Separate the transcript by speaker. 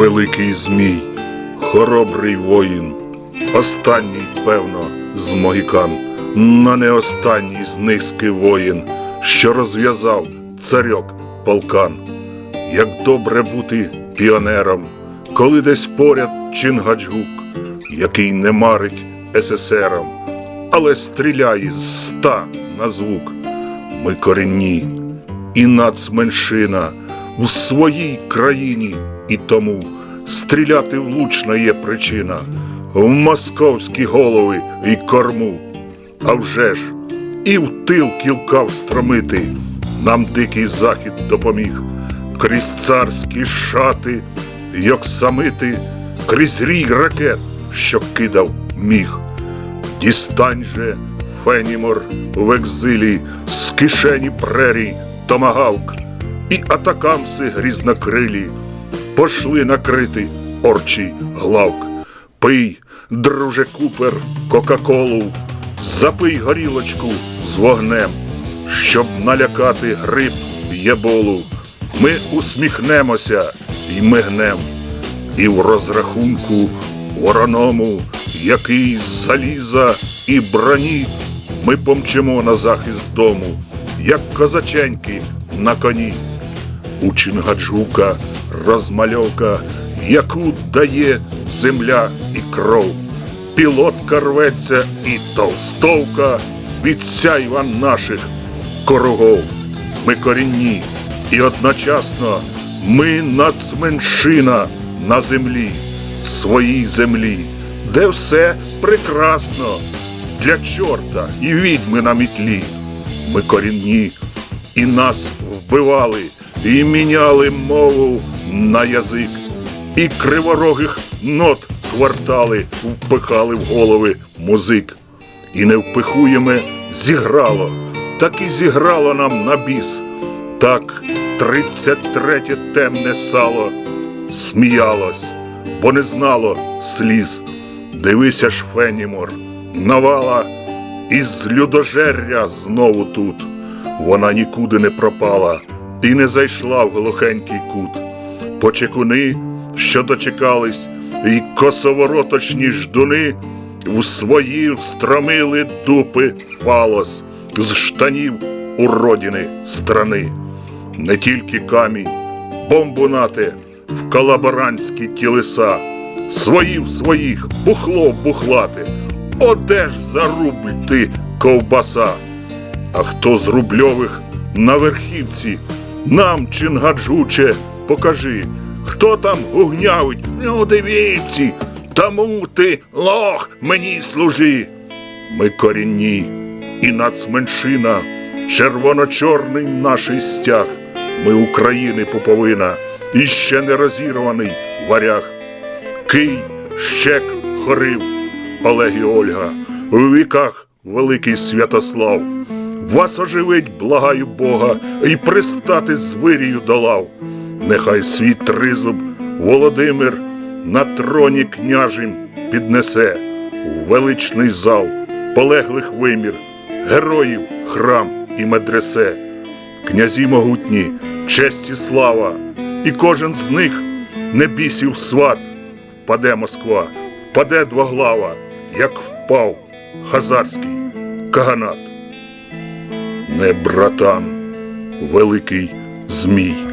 Speaker 1: великий змій, хоробрий воїн, останній, певно, з могікан, на не останній з низки воїн, що розв'язав царьок полкан. Як добре бути піонером, коли десь поряд Чингаджгук, який не марить СССРом, але стріляє з ста на звук. Ми корінні і нацменшина в своїй країні, і тому стріляти влучна є причина в московські голови і корму. А вже ж і в тил кілка встромити нам дикий захід допоміг, крізь царські шати й оксамити, крізь рій ракет, що кидав міг. Дістань же, Фенімор, в екзилі, з кишені прерій томагавк, і атакамси грізнокрилі пошли накрити орчий главк. Пий, друже Купер, Кока-Колу, запий горілочку з вогнем, щоб налякати гриб єболу. Ми усміхнемося й мигнем. І в розрахунку вороному, який з заліза і броні, ми помчимо на захист дому, як козаченьки на коні. У Чингаджука розмальовка, яку дає земля і кров. Пілотка рветься і товстовка від сяйва наших корогов. Ми корінні, і одночасно ми нацменшина на землі, своїй землі, де все прекрасно для чорта і відьми на мітлі. Ми корінні, і нас вбивали, і міняли мову на язик, і криворогих нот квартали впихали в голови музик. І не впихуємо зіграло, так і зіграло нам на біс. Так тридцять третє темне сало сміялось, бо не знало сліз. Дивися ж, Фенімор, навала із людожерря знову тут. Вона нікуди не пропала і не зайшла в глухенький кут. Почекуни, що дочекались, і косовороточні ждуни у свої встромили дупи фалос з штанів у родини страни. Не тільки камінь, бомбу нате в колаборантські тілеса, свої в своїх, бухло в бухлати, одеж за рубль ти ковбаса. А хто з рубльових на верхівці, нам, чингаджуче, покажи, хто там гугнявить, ну дивіться, тому ти лох мені служи. Ми корінні і нацменшина, червоно-чорний наш стяг. Ми України пуповина, і ще не розірваний варяг. Кий, щек, хорив, Олег і Ольга, у віках великий Святослав. Вас оживить, благаю Бога, і пристати з вирію до лав. Нехай свій тризуб Володимир на троні княжим піднесе у величний зал полеглих вимір, героїв, храм і медресе, князі могутні, честь і слава, і кожен з них не бісів сват. Впаде Москва, впаде двоглава, як впав хазарський каганат. Не братан, великий змій.